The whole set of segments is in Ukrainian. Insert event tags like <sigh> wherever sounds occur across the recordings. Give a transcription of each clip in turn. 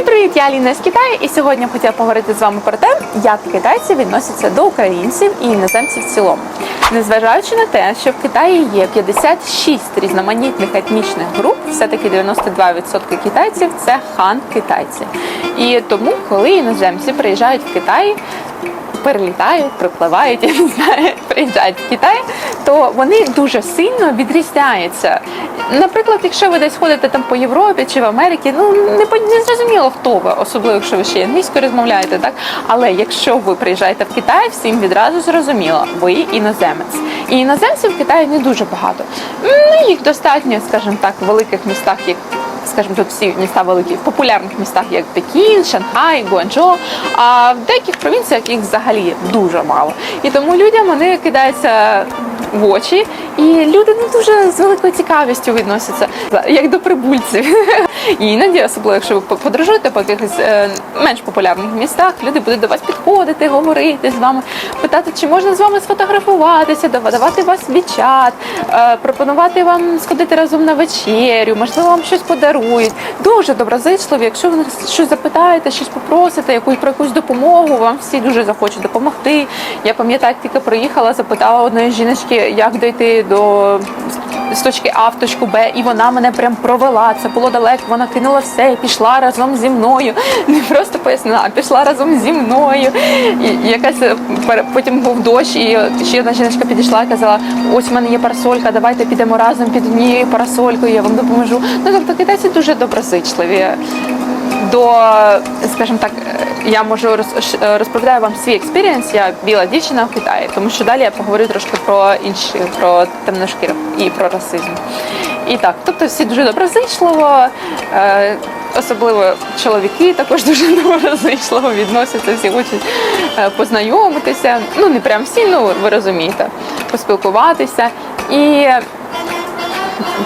Всім привіт, я Аліна з Китаю, і сьогодні я хотіла поговорити з вами про те, як китайці відносяться до українців і іноземців в цілому. Незважаючи на те, що в Китаї є 56 різноманітних етнічних груп, все-таки 92% китайців це хан китайці. І тому, коли іноземці приїжджають в Китай, перелітають, припливають, <laughs> я не знаю, приїжджають в Китай, то вони дуже сильно відрізняються. Наприклад, якщо ви десь ходите там по Європі чи в Америці, ну не не зрозуміло, хто ви, особливо якщо ви ще англійською розмовляєте, так але якщо ви приїжджаєте в Китай, всім відразу зрозуміло, ви іноземець. І іноземців в Китаї не дуже багато. Ну їх достатньо, скажімо так, в великих містах, як скажімо, тут всі міста великі, в популярних містах, як Пекін, Шанхай, Гуанчжоу, а в деяких провінціях їх взагалі дуже мало. І тому людям вони кидаються в очі, і люди не дуже з великою цікавістю відносяться, як до прибульців. І іноді, особливо якщо ви подорожуєте по якихось е, менш популярних містах, люди будуть до вас підходити, говорити з вами, питати, чи можна з вами сфотографуватися, давати вас вічат, е, пропонувати вам сходити разом на вечерю, можливо, вам щось подарують. Дуже доброзичливі. Якщо ви щось запитаєте, щось попросите, яку про якусь допомогу, вам всі дуже захочуть допомогти. Я пам'ятаю, тільки приїхала, запитала одної жіночки, як дойти до з точки А в точку Б, і вона мене прям провела. Це було далеко. Вона кинула все пішла разом зі мною. <laughs> Не просто пояснила, а пішла разом зі мною. І якась е, потім був дощ, і ще одна жіночка підійшла і казала: ось в мене є парасолька, давайте підемо разом під однією парасолькою, я вам допоможу. Ну тобто китайці дуже доброзичливі до, скажімо так, я можу розповідаю вам свій експірієнс. Я біла дівчина в Китаї, тому що далі я поговорю трошки про інші, про темношкірих і про расизм. І так, тобто всі дуже доброзичливо, е, особливо чоловіки також дуже <laughs> доброзичливо відносяться, всі хочуть е, познайомитися. Ну не прям всі, ну ви розумієте, поспілкуватися. І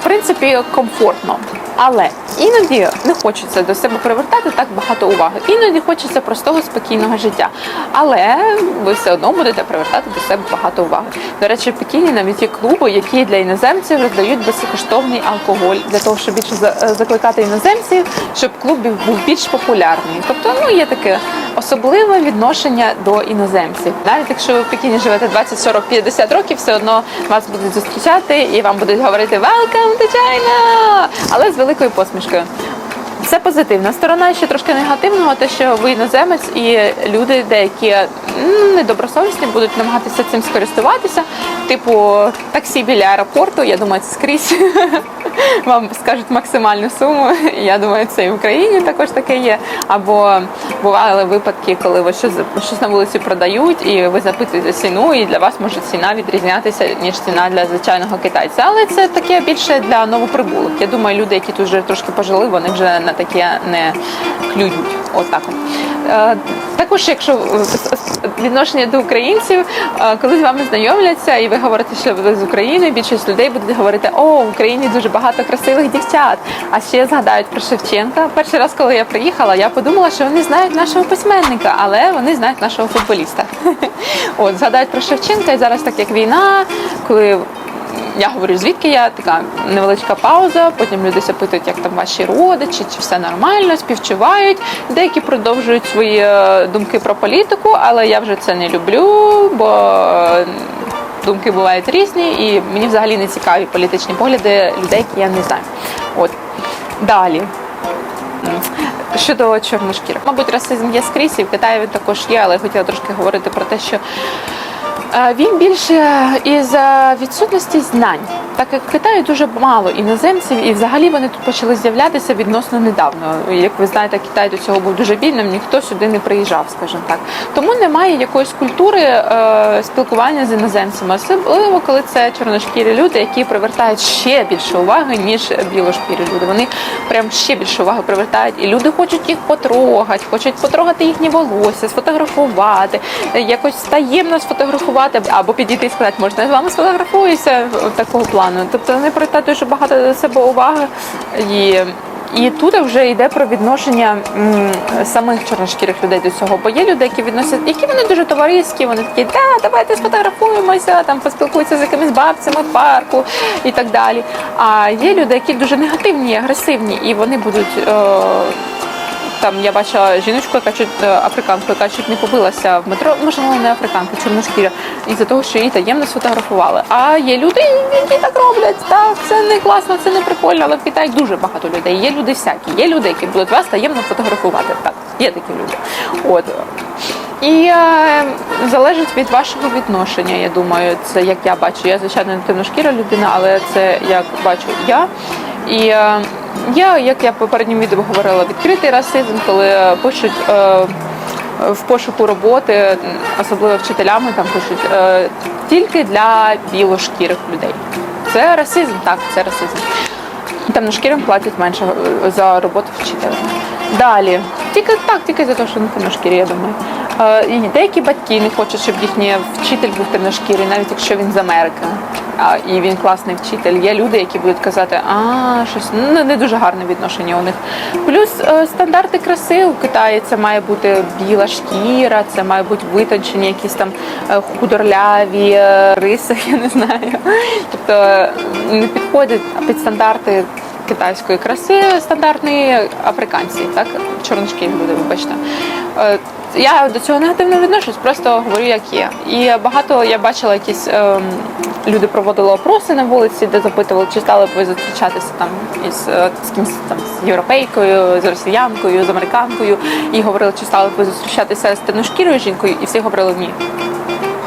в принципі комфортно. Але іноді не хочеться до себе привертати так багато уваги. Іноді хочеться простого спокійного життя. Але ви все одно будете привертати до себе багато уваги. До речі, Пекіні навіть є клуби, які для іноземців роздають безкоштовний алкоголь для того, щоб більше е, закликати іноземців, щоб клуб був більш популярний. Тобто, ну є таке особливе відношення до іноземців. Навіть якщо ви в Пекіні живете 20, 40, 50 років, все одно вас будуть зустрічати і вам будуть говорити «Welcome to China!», але з великою посмішкою. Це позитивна сторона, ще трошки негативного, те, що ви іноземець і люди деякі недобросовісні будуть намагатися цим скористуватися. Типу таксі біля аеропорту, я думаю, це скрізь <laughs> вам скажуть максимальну суму. Я думаю, це і в Україні також таке є. Або бували випадки, коли ви щось, щось на вулиці продають, і ви запитуєте ціну, і для вас може ціна відрізнятися ніж ціна для звичайного китайця. Але це таке більше для новоприбулих. Я думаю, люди, які тут вже трошки пожили, вони вже на таке не клюють. Отак. от. Е, Також, якщо відношення до українців, е, коли з вами знайомляться, і ви говорите, що ви з України, більшість людей будуть говорити, о, в Україні дуже багато красивих дівчат. А ще згадають про Шевченка. Перший раз, коли я приїхала, я подумала, що вони знають нашого письменника, але вони знають нашого футболіста. <laughs> От згадають про Шевченка, і зараз так як війна, коли я говорю, звідки я така невеличка пауза. Потім люди запитують, як там ваші родичі, чи все нормально, співчувають. Деякі продовжують свої е, думки про політику, але я вже це не люблю, бо думки бувають різні, і мені взагалі не цікаві політичні погляди людей, які я не знаю. От далі. Щодо чорношкірих. Мабуть, расизм є скрізь, і в Китаї він також є, але я хотіла трошки говорити про те, що Він більше із е, відсутності знань, так як в Китаї дуже мало іноземців, і взагалі вони тут почали з'являтися відносно недавно. Як ви знаєте, Китай до цього був дуже бідним, ніхто сюди не приїжджав, скажімо так. Тому немає якоїсь культури е, спілкування з іноземцями, особливо коли це чорношкірі люди, які привертають ще більше уваги, ніж білошкірі люди. Вони прям ще більше уваги привертають, і люди хочуть їх потрогати, хочуть потрогати їхні волосся, сфотографувати, е, якось таємно сфотографувати або підійти і сказати, можна я з вами сфотографуюся такого плану. Тобто вони привертають дуже багато до себе уваги і. І тут вже йде про відношення м, самих чорношкірих людей до цього. Бо є люди, які відносять, які вони дуже товариські, вони такі, да, давайте сфотографуємося, там поспілкуються з якимись бабцями в парку і так далі. А є люди, які дуже негативні, агресивні, і вони будуть. Е, там я бачила жіночку, яка чуть е, африканку, яка чуть не побилася в метро, можливо, не африканка, чорношкіря, із-за того, що її таємно сфотографували. А є люди, які так роблять. Так, це не класно, це не прикольно, але в Китаї дуже багато людей. Є люди всякі, є люди, які будуть вас таємно фотографувати. Так, є такі люди. От. І е, залежить від вашого відношення, я думаю, це як я бачу. Я, звичайно, не темношкіра людина, але це як бачу я. І е, я, як я в попередньому відео говорила, відкритий расизм, коли е, пишуть е, в пошуку роботи, особливо вчителями там пишуть е, тільки для білошкірих людей. Це расизм, так, це расизм. Темношкірим платять менше за роботу вчителя. Далі, тільки так, тільки за те, що не темношкірі, я думаю. І деякі батьки не хочуть, щоб їхній вчитель був темношкірий, навіть якщо він з Америки. А, і він класний вчитель. Є люди, які будуть казати, а щось ну, не дуже гарне відношення у них. Плюс е, стандарти краси у Китаї це має бути біла шкіра, це має бути витончені, якісь там е, худорляві е, риси, <laughs> я не знаю. Тобто не підходять під стандарти китайської краси стандартної африканці, так чорношкірі люди, вибачте. Е, Я до цього негативно відношусь, просто говорю, як є. І багато я бачила якісь ем, люди проводили опроси на вулиці, де запитували, чи стали б ви зустрічатися там із е, з кимось там з європейкою, з росіянкою, з американкою, і говорили, чи стали б ви зустрічатися з темношкірою жінкою, і всі говорили ні.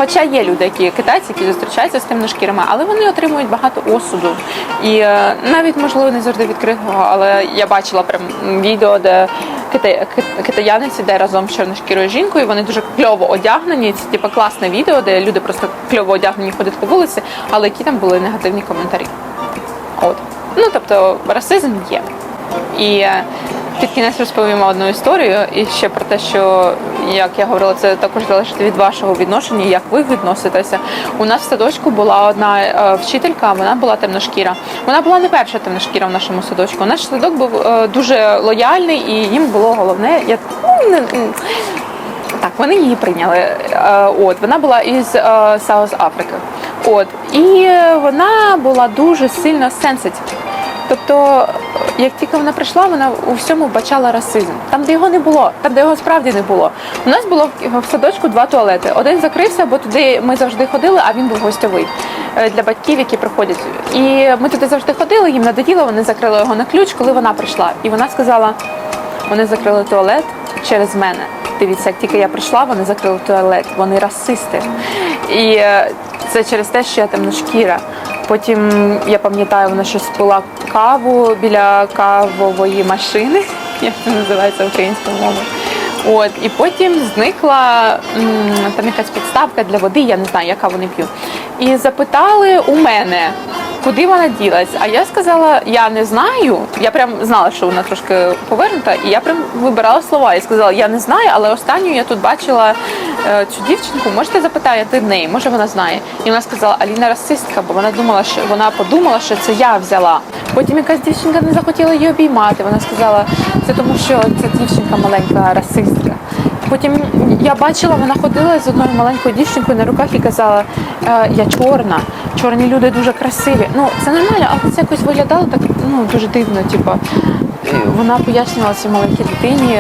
Хоча є люди, які китайці, які зустрічаються з темношкірими, але вони отримують багато осуду. І е, навіть можливо не завжди відкритого, але я бачила прям відео, де китай, китаянець іде разом з чорношкірою жінкою. Вони дуже кльово одягнені. Це типу класне відео, де люди просто кльово одягнені ходять по вулиці, але які там були негативні коментарі. От. Ну тобто расизм є. І е, під кінець розповімо одну історію і ще про те, що як я говорила, це також залежить від вашого відношення, як ви відноситеся. У нас в садочку була одна е, вчителька, вона була темношкіра. Вона була не перша темношкіра в нашому садочку. Наш садок був е, дуже лояльний, і їм було головне, я ну, так, вони її прийняли. Е, От вона була із Саус Африки. От і вона була дуже сильно сенситив. Тобто, як тільки вона прийшла, вона у всьому бачала расизм. Там, де його не було, там, де його справді не було. У нас було в- в садочку два туалети. Один закрився, бо туди ми завжди ходили, а він був гостьовий е, для батьків, які приходять. І ми туди завжди ходили, їм надоїло, вони закрили його на ключ, коли вона прийшла. І вона сказала: вони закрили туалет через мене. Дивіться, як тільки я прийшла, вони закрили туалет. Вони расисти. І е, це через те, що я темношкіра. Потім я пам'ятаю, вона щось пила каву біля кавової машини, <laughs> як це називається українською мовою. От і потім зникла там якась підставка для води, я не знаю, яка вони п'ють. І запитали у мене, куди вона ділась. А я сказала, я не знаю. Я прям знала, що вона трошки повернута, і я прям вибирала слова. Я сказала, я не знаю, але останню я тут бачила е, цю дівчинку. Можете запитати в неї, може вона знає. І вона сказала, Аліна расистка, бо вона думала, що вона подумала, що це я взяла. Потім якась дівчинка не захотіла її обіймати. Вона сказала, це тому, що ця дівчинка маленька расистка. Потім я бачила, вона ходила з одною маленькою дівчинкою на руках і казала, «Е, я чорна, чорні люди дуже красиві. Ну це нормально, але це якось виглядало так ну дуже дивно. Типу, Е, вона пояснювала цій маленькій дитині.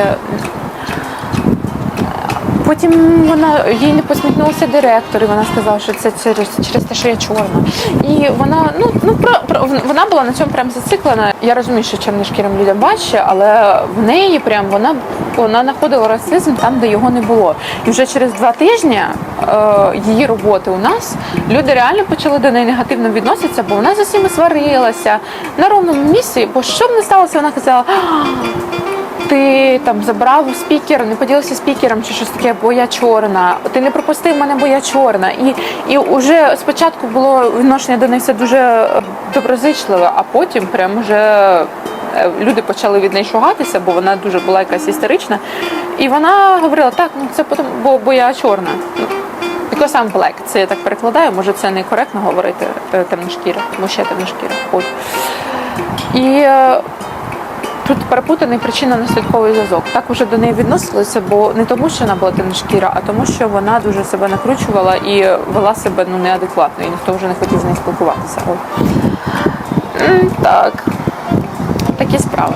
Потім вона їй не посміхнувся директор, і вона сказала, що це через, через те, що я чорна. І вона ну ну про, про вона була на цьому прям зациклена. Я розумію, що чорношкірим людям важче, але в неї прям вона вона знаходила расизм там, де його не було. І вже через два тижні е, її роботи у нас люди реально почали до неї негативно відноситися, бо вона з усіма сварилася на ровному місці. Бо що б не сталося, вона казала. «А, ти там забрав спікер, не поділився спікером чи щось таке, бо я чорна. Ти не пропустив мене, бо я чорна. І, і вже спочатку було відношення до все дуже е, доброзичливе, а потім прям вже е, люди почали від неї шугатися, бо вона дуже була якась істерична. І вона говорила, так, ну це потім, бо, бо я чорна. Because I'm black. Це я так перекладаю, може це не коректно говорити е, темношкіра, тому я темношкіра. От. І Тут перепутаний причинно-наслідковий зв'язок. Так уже до неї відносилися, бо не тому, що вона була темношкіра, а тому, що вона дуже себе накручувала і вела себе ну неадекватно, і ніхто вже не хотів з нею спілкуватися. Так, такі справи.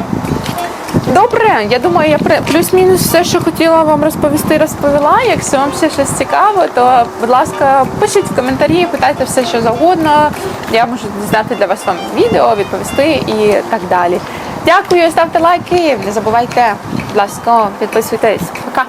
Добре, я думаю, я плюс-мінус все, що хотіла вам розповісти, розповіла. Якщо вам ще щось цікаво, то будь ласка, пишіть в коментарі, питайте все, що завгодно. Я можу зняти для вас вам відео, відповісти і так далі. Дякую, ставте лайки, не забувайте, будь ласка, підписуйтесь. Пока.